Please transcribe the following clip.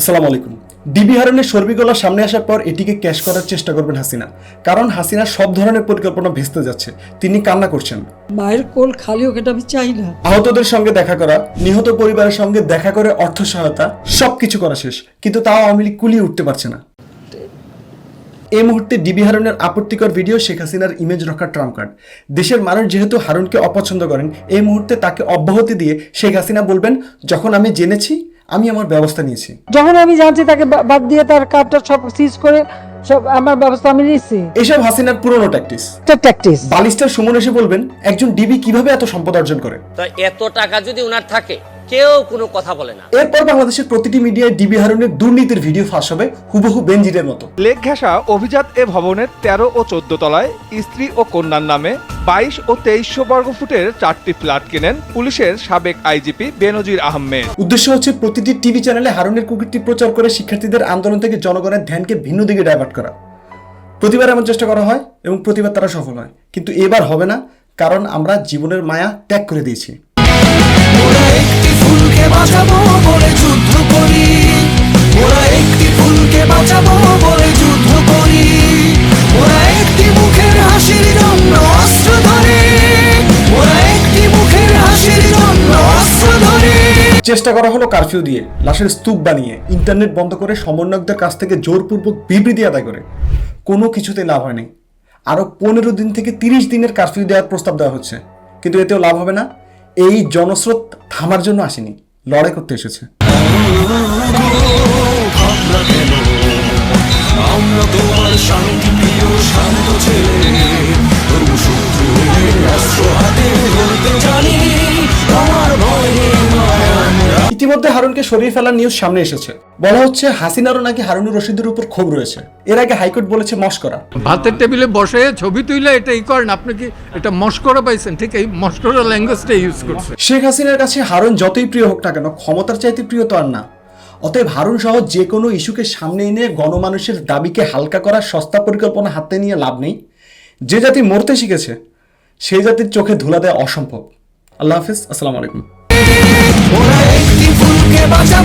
আসসালামু আলাইকুম। ডিবি হারনের সর্বিগলা সামনে আসার পর এটিকে ক্যাশ করার চেষ্টা করবেন হাসিনা। কারণ হাসিনা সব ধরনের পরিকল্পনা ভেস্তে যাচ্ছে। তিনি কান্না করছেন। মায়ের কোল খালি এটা আমি চাই না। আহতদের সঙ্গে দেখা করা নিহত পরিবারের সঙ্গে দেখা করে অর্থ সহায়তা সবকিছু করা শেষ। কিন্তু তাও আওয়ামী লীগ কুলিয়ে উঠতে পারছে না। এই মুহূর্তে ডিবি হারুনের আপত্তিকর ভিডিও শেখ হাসিনার ইমেজ রক্ষার ট্রাম্প কার্ড। দেশের মানুষ যেহেতু হারুনকে অপছন্দ করেন এই মুহূর্তে তাকে অব্যাহতি দিয়ে শেখ হাসিনা বলবেন যখন আমি জেনেছি আমি আমার ব্যবস্থা নিয়েছি। যখন আমি জানছি তাকে বা- বাদ দিয়ে তার কার্ডটা সব সিজ করে সব আমার ব্যবস্থা আমি নিয়েছি এসব হাসিনার পুরনো ট্যাকটিস ট্যাকটিস বালিস্টার সুমন এসে বলবেন একজন ডিবি কীভাবে এত সম্পদ অর্জন করে? তো এত টাকা যদি ওনার থাকে কেউ কোনো কথা বলে না। এরপর বাংলাদেশের প্রতিটি মিডিয়ায় ডিবি হারুনের দুর্নীতির ভিডিও ফাঁস হবে হুবহু বেনজিরের মতো। লেক ঘেঁষা অভিজাত এ ভবনের তেরো ও চোদ্দ তলায় স্ত্রী ও কন্যার নামে বাইশ ও তেইশশো বর্গফুটের চারটি ফ্ল্যাট কেনেন পুলিশের সাবেক আইজিপি বেনজির আহমেদ। উদ্দেশ্য হচ্ছে প্রতিটি টিভি চ্যানেলে হারুনের কুকীর্তি প্রচার করে শিক্ষার্থীদের আন্দোলন থেকে জনগণের ধ্যানকে ভিন্ন দিকে ডাইভার্ট করা। প্রতিবার এমন চেষ্টা করা হয় এবং প্রতিবার তারা সফল হয়। কিন্তু এবার হবে না কারণ আমরা জীবনের মায়া ত্যাগ করে দিয়েছি। বাঁচাবো বলে যুদ্ধ করি। ওরা একটি ফুলকে বাঁচাবো বলে যুদ্ধ করি। ওরা একটি মুখের হাসির জন্য অস্ত্র ধরে। ওরা একটি মুখের হাসির জন্য অস্ত্র ধরে। চেষ্টা করা হলো কারফিউ দিয়ে, লাশের স্তূপ বানিয়ে, ইন্টারনেট বন্ধ করে সমন্বয়কদের কাছ থেকে জোরপূর্বক বিবৃতি আদায় করে। কোনো কিছুতে লাভ হয়নি। আরও পনেরো দিন থেকে তিরিশ দিনের কারফিউ দেওয়ার প্রস্তাব দেওয়া হচ্ছে। কিন্তু এতেও লাভ হবে না। এই জনস্রোত থামার জন্য আসেনি। লড়াই করতে এসেছে। শান্তি জানি। ইতিমধ্যে হারুনকে সরিয়ে ফেলার নিউজ সামনে এসেছে। বলা হচ্ছে হাসিনারও নাকি হারুনুর রশিদের উপর ক্ষোভ রয়েছে। এর আগে হাইকোর্ট বলেছে মস্করা। ভাতের টেবিলে বসে ছবি তুইলে এটাই করেন আপনি কি এটা মস্করা পাইছেন? ঠিক এই মস্করা ল্যাঙ্গুয়েজটা ইউজ করছে শেখ হাসিনার কাছে হারুন যতই প্রিয় হোক না কেন ক্ষমতার চাইতে প্রিয় তো আর না। অতএব হারুন সহ যে কোনো ইস্যুকে সামনে এনে গণমানুষের দাবিকে হালকা করার সস্তা পরিকল্পনা হাতে নিয়ে লাভ নেই। যে জাতি মরতে শিখেছে সেই জাতির চোখে ধুলা দেওয়া অসম্ভব। আল্লাহ হাফিজ আসসালামু আলাইকুম। ওরা একটি ফুলকে